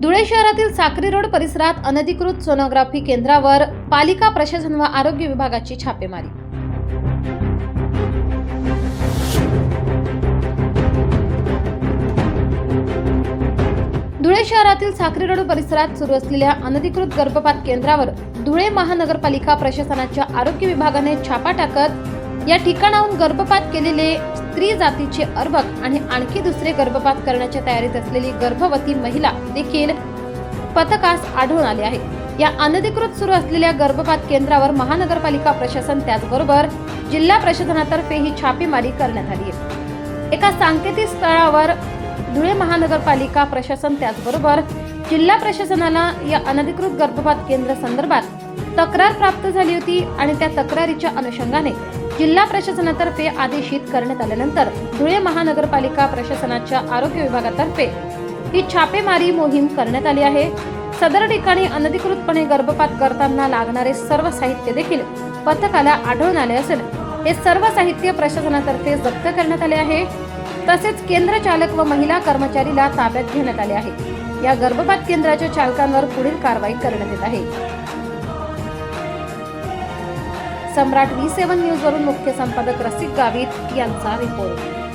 धुळे शहरातील साक्री रोड परिसरात अनधिकृत सोनोग्राफी केंद्रावर पालिका प्रशासन व आरोग्य विभागाची छापेमारी. धुळे शहरातील साक्री रोड परिसरात सुरू असलेल्या अनधिकृत गर्भपात केंद्रावर धुळे महानगरपालिका प्रशासनाच्या आरोग्य विभागाने छापा टाकत या ठिकाणाहून गर्भपात केलेले स्त्री जातीचे अर्भक आणि आणखी दुसरे गर्भपात करण्याच्या तयारीत असलेली गर्भवती महिला देखील पथकास आढळून आले आहे या अनधिकृत सुरू असलेल्या गर्भपात केंद्रावर महानगरपालिका प्रशासन त्याचबरोबर जिल्हा प्रशासनातर्फे ही छापेमारी करण्यात आली आहे. एका सांकेतिक स्थळावर धुळे महानगरपालिका प्रशासन त्याचबरोबर जिल्हा प्रशासनाला या अनधिकृत गर्भपात केंद्र संदर्भात तक्रार प्राप्त झाली होती आणि त्या तक्रारीच्या अनुषंगाने जिल्हा प्रशासनातर्फे आदेशित करण्यात आल्यानंतर धुळे महानगरपालिका प्रशासनाच्या आरोग्य विभागातर्फे ही छापेमारी मोहीम करण्यात आली आहे. सदर ठिकाणी अनधिकृतपणे गर्भपात करताना लागणारे सर्व साहित्य देखील पथकाला आढळून आले असून हे सर्व साहित्य प्रशासनातर्फे जप्त करण्यात आले आहे. तसेच केंद्र चालक व महिला कर्मचारीला ताब्यात घेण्यात आले आहे. या गर्भपात केंद्राच्या चालकांवर पुढील कारवाई करण्यात येत आहे. सम्राट व्ही सेव्हन न्यूज वरून मुख्य संपादक रसिक गावित यांचा रिपोर्ट.